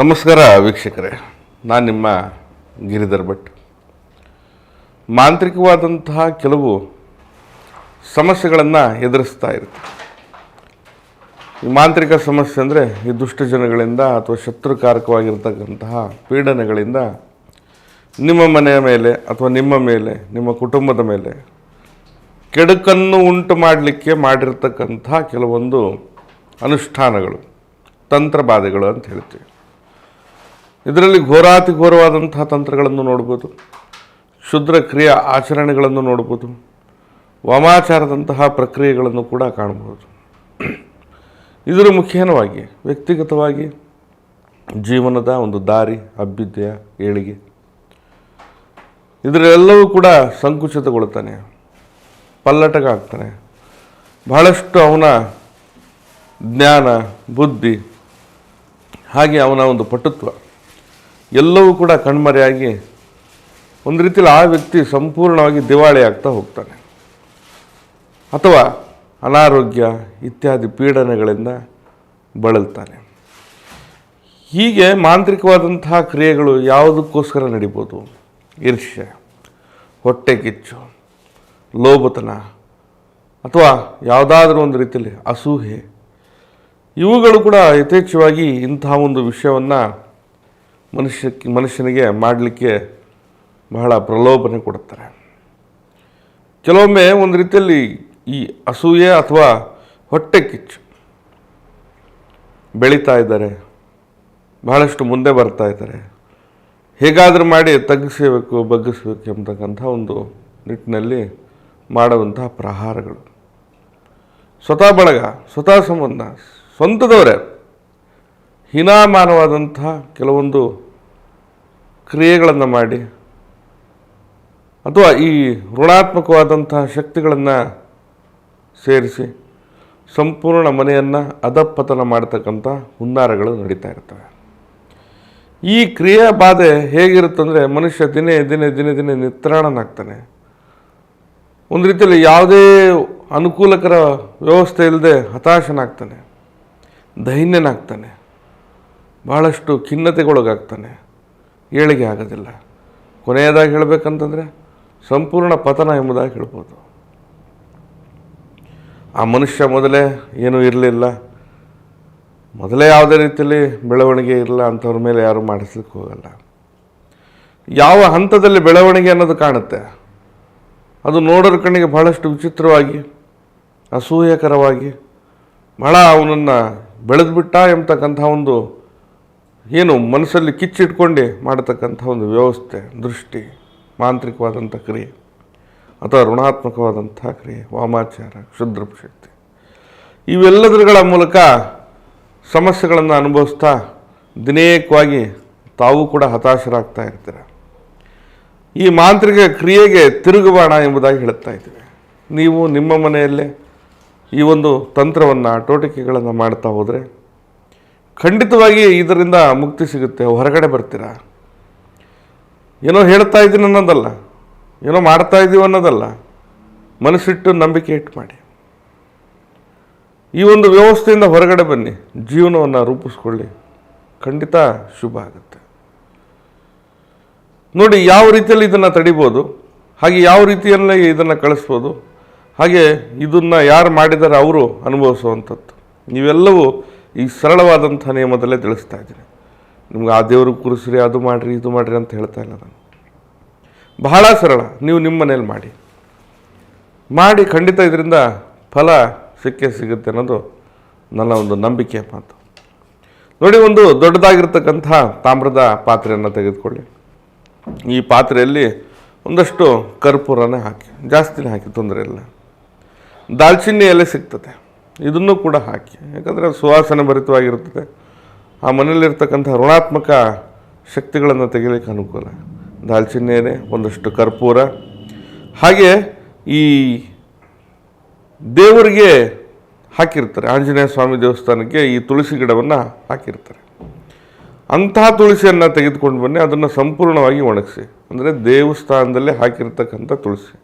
ನಮಸ್ಕಾರ ವೀಕ್ಷಕರೇ, ನಾನು ನಿಮ್ಮ ಗಿರಿಧರ್ ಭಟ್. ಮಾಂತ್ರಿಕವಾದಂತಹ ಕೆಲವು ಸಮಸ್ಯೆಗಳನ್ನು ಎದುರಿಸ್ತಾ ಇರುತ್ತೆ ಈ ಮಾಂತ್ರಿಕ ಸಮಸ್ಯೆ ಅಂದರೆ ಈ ದುಷ್ಟ ಜನಗಳಿಂದ ಅಥವಾ ಶತ್ರುಕಾರಕವಾಗಿರ್ತಕ್ಕಂತಹ ಪೀಡನೆಗಳಿಂದ ನಿಮ್ಮ ಮನೆಯ ಮೇಲೆ ಅಥವಾ ನಿಮ್ಮ ಮೇಲೆ, ನಿಮ್ಮ ಕುಟುಂಬದ ಮೇಲೆ ಕೆಡುಕನ್ನು ಉಂಟು ಮಾಡಲಿಕ್ಕೆ ಮಾಡಿರ್ತಕ್ಕಂಥ ಕೆಲವೊಂದು ಅನುಷ್ಠಾನಗಳು, ತಂತ್ರಬಾಧೆಗಳು ಅಂತ ಹೇಳ್ತೀವಿ. ಇದರಲ್ಲಿ ಘೋರಾತಿ ಘೋರವಾದಂತಹ ತಂತ್ರಗಳನ್ನು ನೋಡ್ಬೋದು. ಶುದ್ರ ಕ್ರಿಯಾ ಆಚರಣೆಗಳನ್ನು ನೋಡ್ಬೋದು. ವಾಮಾಚಾರದಂತಹ ಪ್ರಕ್ರಿಯೆಗಳನ್ನು ಕೂಡ ಕಾಣಬಹುದು. ಇದರ ಮುಖೇನವಾಗಿ ವ್ಯಕ್ತಿಗತವಾಗಿ ಜೀವನದ ಒಂದು ದಾರಿ, ಅಭ್ಯುದಯ, ಏಳಿಗೆ. ಇದರೆಲ್ಲವೂ ಕೂಡ ಸಂಕುಚಿತಗೊಳ್ತಾನೆ ಪಲ್ಲಟಗ ಆಗ್ತಾನೆ ಬಹಳಷ್ಟು ಅವನ ಜ್ಞಾನ, ಬುದ್ಧಿ, ಹಾಗೆ ಅವನ ಒಂದು ಪಟುತ್ವ. ಎಲ್ಲವೂ ಕೂಡ ಕಣ್ಮರೆಯಾಗಿ ಒಂದು ರೀತಿಯಲ್ಲಿ ಆ ವ್ಯಕ್ತಿ ಸಂಪೂರ್ಣವಾಗಿ ದಿವಾಳಿ ಆಗ್ತಾ ಹೋಗ್ತಾನೆ. ಅಥವಾ ಅನಾರೋಗ್ಯ ಇತ್ಯಾದಿ ಪೀಡನೆಗಳಿಂದ ಬಳಲ್ತಾನೆ. ಹೀಗೆ ಮಾಂತ್ರಿಕವಾದಂತಹ ಕ್ರಿಯೆಗಳು ಯಾವುದಕ್ಕೋಸ್ಕರ ನಡಿಬೋದು? ಈರ್ಷ್ಯೆ ಹೊಟ್ಟೆ ಕಿಚ್ಚು, ಲೋಭತನ, ಅಥವಾ ಯಾವುದಾದ್ರೂ ಒಂದು ರೀತಿಯಲ್ಲಿ ಅಸೂಹೆ. ಇವುಗಳು ಕೂಡ ಯಥೇಚ್ಛವಾಗಿ ಇಂತಹ ಒಂದು ವಿಷಯವನ್ನು ಮನುಷ್ಯಕ್ಕೆ, ಮನುಷ್ಯನಿಗೆ ಮಾಡಲಿಕ್ಕೆ ಬಹಳ ಪ್ರಲೋಭನೆ ಕೊಡುತ್ತಾರೆ. ಕೆಲವೊಮ್ಮೆ ಒಂದು ರೀತಿಯಲ್ಲಿ ಈ ಅಸೂಯೆ ಅಥವಾ ಹೊಟ್ಟೆ ಕಿಚ್ಚು ಬೆಳೀತಾ ಇದ್ದಾರೆ, ಬಹಳಷ್ಟು ಮುಂದೆ ಬರ್ತಾ ಇದ್ದಾರೆ. ಹೇಗಾದರೂ ಮಾಡಿ ತಗ್ಗಿಸಬೇಕು, ಬಗ್ಗಿಸಬೇಕು ಎಂಬತಕ್ಕಂಥ ಒಂದು ನಿಟ್ಟಿನಲ್ಲಿ ಮಾಡುವಂತಹ ಪ್ರಹಾರಗಳು. ಸ್ವತಃ ಬಳಗ, ಸ್ವತಃ ಸಂಬಂಧ, ಸ್ವಂತದವರೇ. ಹೀನಾಮಾನವಾದಂತಹ ಕೆಲವೊಂದು ಕ್ರಿಯೆಗಳನ್ನು ಮಾಡಿ, ಅಥವಾ ಈ ಋಣಾತ್ಮಕವಾದಂತಹ ಶಕ್ತಿಗಳನ್ನು ಸೇರಿಸಿ ಸಂಪೂರ್ಣ ಮನೆಯನ್ನು ಅಧಪ್ಪತನ ಮಾಡ್ತಕ್ಕಂಥ ಹುನ್ನಾರಗಳು ನಡೀತಾ ಇರ್ತವೆ. ಈ ಕ್ರಿಯಾ ಬಾಧೆ ಹೇಗಿರುತ್ತಂದರೆ ಮನುಷ್ಯ ದಿನೇ ದಿನೇ ದಿನೇ ದಿನೇ ನಿತ್ರಾಣನಾಗ್ತಾನೆ. ಒಂದು ರೀತಿಯಲ್ಲಿ ಯಾವುದೇ ಅನುಕೂಲಕರ ವ್ಯವಸ್ಥೆ ಇಲ್ಲದೆ ಹತಾಶನಾಗ್ತಾನೆ, ದೈನ್ಯನಾಗ್ತಾನೆ. ಭಾಳಷ್ಟು ಖಿನ್ನತೆಗೊಳಗಾಗ್ತಾನೆ. ಏಳಿಗೆ ಆಗೋದಿಲ್ಲ. ಕೊನೆಯದಾಗಿ ಹೇಳಬೇಕಂತಂದರೆ ಸಂಪೂರ್ಣ ಪತನ ಎಂಬುದಾಗಿ ಹೇಳ್ಬೋದು. ಆ ಮನುಷ್ಯ ಮೊದಲೇ ಏನೂ ಇರಲಿಲ್ಲ. ಮೊದಲೇ ಯಾವುದೇ ರೀತಿಯಲ್ಲಿ ಬೆಳವಣಿಗೆ ಇರಲ್ಲ ಅಂಥವ್ರ ಮೇಲೆ ಯಾರೂ ಮಾಡಿಸ್ಲಿಕ್ಕೆ ಹೋಗಲ್ಲ. ಯಾವ ಹಂತದಲ್ಲಿ ಬೆಳವಣಿಗೆ ಅನ್ನೋದು ಕಾಣುತ್ತೆ? ಅದು ನೋಡೋರ ಕಣ್ಣಿಗೆ ಬಹಳಷ್ಟು ವಿಚಿತ್ರವಾಗಿ, ಅಸೂಯಕರವಾಗಿ ಬಹಳ ಅವನನ್ನು ಬೆಳೆದ್ಬಿಟ್ಟ ಎಂಬತಕ್ಕಂಥ ಒಂದು ಏನು ಮನಸ್ಸಲ್ಲಿ ಕಿಚ್ಚಿಟ್ಕೊಂಡು ಮಾಡತಕ್ಕಂಥ ಒಂದು ವ್ಯವಸ್ಥೆ, ದೃಷ್ಟಿ, ಮಾಂತ್ರಿಕವಾದಂಥ ಕ್ರಿಯೆ, ಅಥವಾ ಋಣಾತ್ಮಕವಾದಂಥ ಕ್ರಿಯೆ, ವಾಮಾಚಾರ ಕ್ಷುದ್ರ ಶಕ್ತಿ ಇವೆಲ್ಲದರ ಮೂಲಕ ಸಮಸ್ಯೆಗಳನ್ನು ಅನುಭವಿಸ್ತಾ ದಿನೇಕವಾಗಿ ತಾವು ಕೂಡ ಹತಾಶರಾಗ್ತಾ ಇರ್ತೀರ. ಈ ಮಾಂತ್ರಿಕ ಕ್ರಿಯೆಗೆ ತಿರುಗಬಾಣ ಎಂಬುದಾಗಿ ಹೇಳುತ್ತಾ ಇದ್ದೀವಿ. ನೀವು ನಿಮ್ಮ ಮನೆಯಲ್ಲೇ ಈ ಒಂದು ತಂತ್ರವನ್ನು, ಟೋಟಿಕೆಗಳನ್ನು ಮಾಡ್ತಾ ಹೋದರೆ ಖಂಡಿತವಾಗಿ ಇದರಿಂದ ಮುಕ್ತಿ ಸಿಗುತ್ತೆ. ಹೊರಗಡೆ ಬರ್ತೀರಾ? ಏನೋ ಹೇಳ್ತಾ ಇದ್ದೀನಿ ಅನ್ನೋದಲ್ಲ. ಏನೋ ಮಾಡ್ತಾ ಇದ್ದೀವಿ ಅನ್ನೋದಲ್ಲ. ಮನಸ್ಸಿಟ್ಟು ನಂಬಿಕೆ ಇಟ್ಟು ಮಾಡಿ. ಈ ಒಂದು ವ್ಯವಸ್ಥೆಯಿಂದ ಹೊರಗಡೆ ಬನ್ನಿ. ಜೀವನವನ್ನು ರೂಪಿಸ್ಕೊಳ್ಳಿ. ಖಂಡಿತ ಶುಭ ಆಗುತ್ತೆ. ನೋಡಿ, ಯಾವ ರೀತಿಯಲ್ಲಿ ಇದನ್ನು ತಡಿಬೋದು, ಹಾಗೆ ಯಾವ ರೀತಿಯಲ್ಲಿ ಇದನ್ನು ಕಳಿಸ್ಬೋದು, ಹಾಗೆ ಇದನ್ನು ಯಾರು ಮಾಡಿದ್ದಾರೆ ಅವರು ಅನುಭವಿಸುವಂಥದ್ದು. ನೀವೆಲ್ಲವೂ ಈ ಸರಳವಾದಂಥ ನಿಯಮದಲ್ಲೇ ತಿಳಿಸ್ತಾ ಇದ್ದೀನಿ. ನಿಮ್ಗೆ ಆ ದೇವರು ಕುರಿಸ್ರಿ, ಅದು ಮಾಡಿರಿ, ಇದು ಮಾಡಿರಿ ಅಂತ ಹೇಳ್ತಾ ಇಲ್ಲ ನಾನು. ಬಹಳ ಸರಳ. ನೀವು ನಿಮ್ಮ ಮನೇಲಿ ಮಾಡಿ. ಮಾಡಿ ಖಂಡಿತ ಇದರಿಂದ ಫಲ ಸಿಕ್ಕೇ ಸಿಗುತ್ತೆ ಅನ್ನೋದು ನನ್ನ ಒಂದು ನಂಬಿಕೆ ಮಾತು. ನೋಡಿ, ಒಂದು ದೊಡ್ಡದಾಗಿರ್ತಕ್ಕಂಥ ತಾಮ್ರದ ಪಾತ್ರೆಯನ್ನು ತೆಗೆದುಕೊಳ್ಳಿ. ಈ ಪಾತ್ರೆಯಲ್ಲಿ ಒಂದಷ್ಟು ಕರ್ಪೂರನೇ ಹಾಕಿ. ಜಾಸ್ತಿನೇ ಹಾಕಿ, ತೊಂದರೆ ಇಲ್ಲ. ದಾಲ್ಚಿನ್ನಿ ಎಲೆ ಸಿಗ್ತದೆ. ಇದನ್ನು ಕೂಡ ಹಾಕಿ. ಯಾಕಂದರೆ ಸುವಾಸನೆ ಭರಿತವಾಗಿರುತ್ತದೆ. ಆ ಮನೆಯಲ್ಲಿರ್ತಕ್ಕಂಥ ಋಣಾತ್ಮಕ ಶಕ್ತಿಗಳನ್ನು ತೆಗಿಲಿಕ್ಕೆ ಅನುಕೂಲ. ದಾಲ್ಚಿನ್ನಿ ಎಲೆ ಒಂದಷ್ಟು ಕರ್ಪೂರ. ಹಾಗೆ ಈ ದೇವರಿಗೆ ಹಾಕಿರ್ತಾರೆ. ಆಂಜನೇಯ ಸ್ವಾಮಿ ದೇವಸ್ಥಾನಕ್ಕೆ ಈ ತುಳಸಿ ಗಿಡವನ್ನು ಹಾಕಿರ್ತಾರೆ. ಅಂತಹ ತುಳಸಿಯನ್ನು ತೆಗೆದುಕೊಂಡು ಬನ್ನಿ, ಅದನ್ನು ಸಂಪೂರ್ಣವಾಗಿ ಒಣಗಿಸಿ. ಅಂದರೆ ದೇವಸ್ಥಾನದಲ್ಲೇ ಹಾಕಿರ್ತಕ್ಕಂಥ ತುಳಸಿ.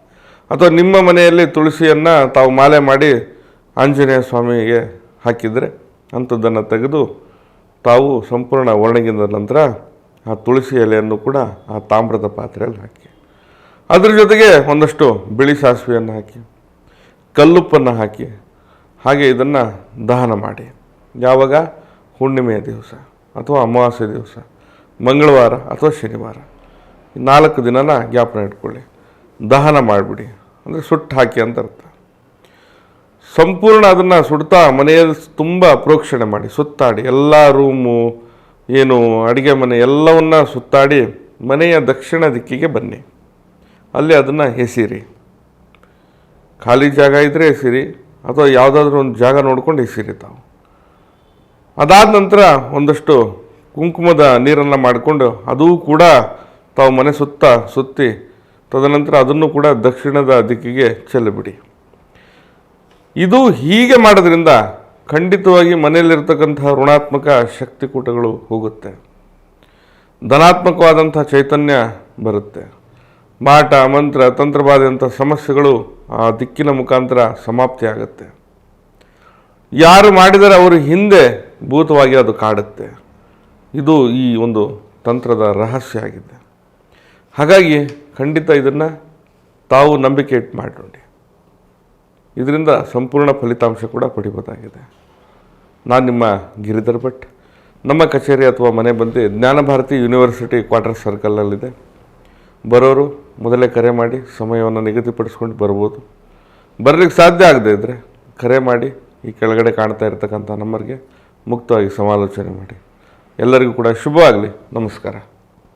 ಅಥವಾ ನಿಮ್ಮ ಮನೆಯಲ್ಲಿ ತುಳಸಿಯನ್ನು ತಾವು ಮಾಲೆ ಮಾಡಿ ಆಂಜನೇಯ ಸ್ವಾಮಿಗೆ ಹಾಕಿದರೆ ಅಂಥದ್ದನ್ನು ತೆಗೆದು ತಾವು ಸಂಪೂರ್ಣ ಒಣಗಿದ ನಂತರ ಆ ತುಳಸಿ ಎಲೆಯನ್ನು ಕೂಡ ಆ ತಾಮ್ರದ ಪಾತ್ರೆಯಲ್ಲಿ ಹಾಕಿ. ಅದ್ರ ಜೊತೆಗೆ ಒಂದಷ್ಟು ಬಿಳಿ ಸಾಸಿವೆಯನ್ನು ಹಾಕಿ, ಕಲ್ಲುಪ್ಪನ್ನು ಹಾಕಿ, ಹಾಗೆ ಇದನ್ನು ದಹನ ಮಾಡಿ. ಯಾವಾಗ? ಹುಣ್ಣಿಮೆಯ ದಿವಸ ಅಥವಾ ಅಮಾವಾಸ್ಯೆ ದಿವಸ, ಮಂಗಳವಾರ ಅಥವಾ ಶನಿವಾರ. ನಾಲ್ಕು ದಿನನ ಜ್ಞಾಪನ ಇಟ್ಕೊಳ್ಳಿ. ದಹನ ಮಾಡಿಬಿಡಿ. ಅಂದರೆ ಸುಟ್ಟು ಹಾಕಿ ಅಂತ ಅರ್ಥ. ಸಂಪೂರ್ಣ ಅದನ್ನು ಸುಡ್ತಾ ಮನೆಯಲ್ಲಿ ತುಂಬ ಪ್ರೋಕ್ಷಣೆ ಮಾಡಿ, ಸುತ್ತಾಡಿ, ಎಲ್ಲ ರೂಮು ಏನು ಅಡುಗೆ ಮನೆ ಎಲ್ಲವನ್ನ ಸುತ್ತಾಡಿ ಮನೆಯ ದಕ್ಷಿಣ ದಿಕ್ಕಿಗೆ ಬನ್ನಿ. ಅಲ್ಲಿ ಅದನ್ನು ಎಸಿರಿ. ಖಾಲಿ ಜಾಗ ಇದ್ದರೆ ಎಸಿರಿ, ಅಥವಾ ಯಾವುದಾದ್ರೂ ಒಂದು ಜಾಗ ನೋಡ್ಕೊಂಡು ಎಸಿರಿ ತಾವು. ಅದಾದ ನಂತರ ಒಂದಷ್ಟು ಕುಂಕುಮದ ನೀರನ್ನು ಮಾಡಿಕೊಂಡು ಅದೂ ಕೂಡ ತಾವು ಮನೆ ಸುತ್ತ ಸುತ್ತಿ, ತದನಂತರ ಅದನ್ನು ಕೂಡ ದಕ್ಷಿಣದ ದಿಕ್ಕಿಗೆ ಚೆಲ್ಲಿಬಿಡಿ ಇದು ಹೀಗೆ ಮಾಡೋದ್ರಿಂದ ಖಂಡಿತವಾಗಿ ಮನೆಯಲ್ಲಿರ್ತಕ್ಕಂತಹ ಋಣಾತ್ಮಕ ಶಕ್ತಿಕೂಟಗಳು ಹೋಗುತ್ತೆ. ಧನಾತ್ಮಕವಾದಂಥ ಚೈತನ್ಯ ಬರುತ್ತೆ. ಮಾಟ, ಮಂತ್ರ ತಂತ್ರವಾದಂಥ ಸಮಸ್ಯೆಗಳು ಆ ದಿಕ್ಕಿನ ಮುಖಾಂತರ ಆಗುತ್ತೆ. ಯಾರು ಮಾಡಿದರೆ ಅವರು ಹಿಂದೆ ಭೂತವಾಗಿ ಅದು ಕಾಡುತ್ತೆ. ಇದು ಈ ಒಂದು ತಂತ್ರದ ರಹಸ್ಯ ಆಗಿದೆ. ಹಾಗಾಗಿ ಖಂಡಿತ ಇದನ್ನು ತಾವು ನಂಬಿಕೆ ಇಟ್ಟು ಮಾಡಿ ನೋಡಿ ಇದರಿಂದ ಸಂಪೂರ್ಣ ಫಲಿತಾಂಶ ಕೂಡ ಪಡಿಬೋದಾಗಿದೆ. ನಾನು ನಿಮ್ಮ ಗಿರಿಧರ್ ಭಟ್. ನಮ್ಮ ಕಚೇರಿ ಅಥವಾ ಮನೆ ಬಂದು ಜ್ಞಾನಭಾರತಿ ಯೂನಿವರ್ಸಿಟಿ ಕ್ವಾರ್ಟರ್ ಸರ್ಕಲ್ನಲ್ಲಿದೆ ಬರೋರು ಮೊದಲೇ ಕರೆ ಮಾಡಿ ಸಮಯವನ್ನು ನಿಗದಿಪಡಿಸ್ಕೊಂಡು ಬರ್ಬೋದು. ಬರಲಿಕ್ಕೆ ಸಾಧ್ಯ ಆಗದೆ ಇದ್ದರೆ ಕರೆ ಮಾಡಿ ಈ ಕೆಳಗಡೆ ಕಾಣ್ತಾ ಇರತಕ್ಕಂಥ ನಂಬರ್ಗೆ ಮುಕ್ತವಾಗಿ ಸಮಾಲೋಚನೆ ಮಾಡಿ. ಎಲ್ಲರಿಗೂ ಕೂಡ ಶುಭವಾಗಲಿ. ನಮಸ್ಕಾರ.